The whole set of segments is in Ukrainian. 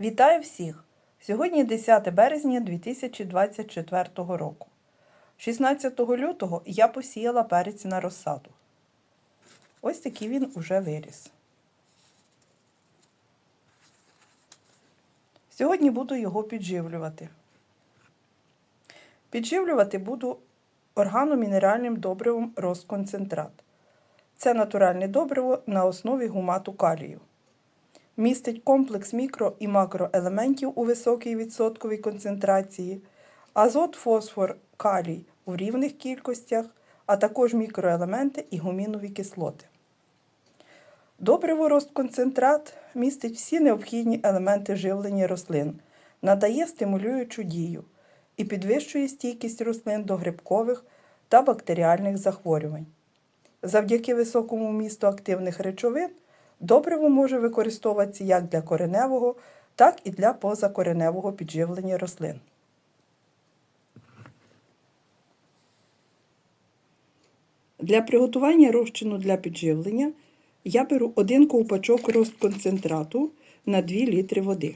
Вітаю всіх! Сьогодні 10 березня 2024 року. 16 лютого я посіяла перець на розсаду. Ось такий він уже виріс. Сьогодні буду його підживлювати. Підживлювати буду органомінеральним добривом розконцентрат. Це натуральне добриво на основі гумату калію. Містить комплекс мікро і макроелементів у високій відсотковій концентрації, азот, фосфор, калій у рівних кількостях, а також мікроелементи і гумінові кислоти. Добриво розконцентрат містить всі необхідні елементи живлення рослин, надає стимулюючу дію і підвищує стійкість рослин до грибкових та бактеріальних захворювань. Завдяки високому вмісту активних речовин добриво може використовуватися як для кореневого, так і для позакореневого підживлення рослин. Для приготування розчину для підживлення я беру один ковпачок розконцентрату на 2 літри води.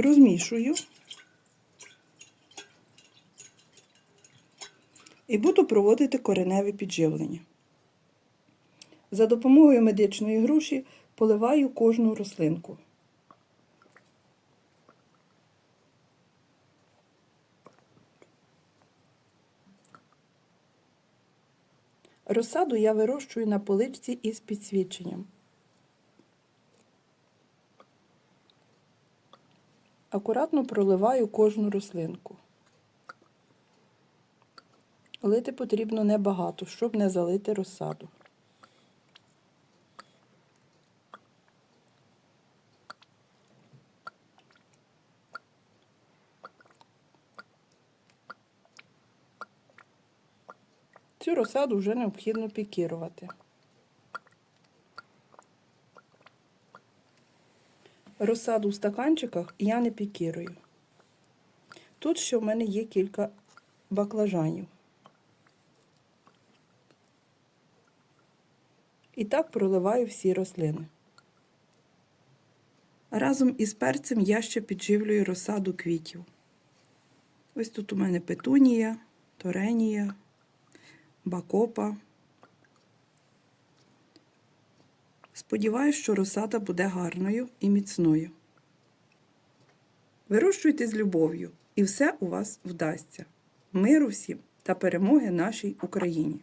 Розмішую і буду проводити кореневе підживлення. За допомогою медичної груші поливаю кожну рослинку. Розсаду я вирощую на поличці із підсвіченням. Акуратно проливаю кожну рослинку. Лити потрібно небагато, щоб не залити розсаду. Цю розсаду вже необхідно пікірувати. Розсаду в стаканчиках я не пікірую. Тут ще в мене є кілька баклажанів. І так проливаю всі рослини. Разом із перцем я ще підживлюю розсаду квітів. Ось тут у мене петунія, торенія, бакопа. Сподіваюсь, що розсада буде гарною і міцною. Вирощуйте з любов'ю, і все у вас вдасться. Миру всім та перемоги нашій Україні!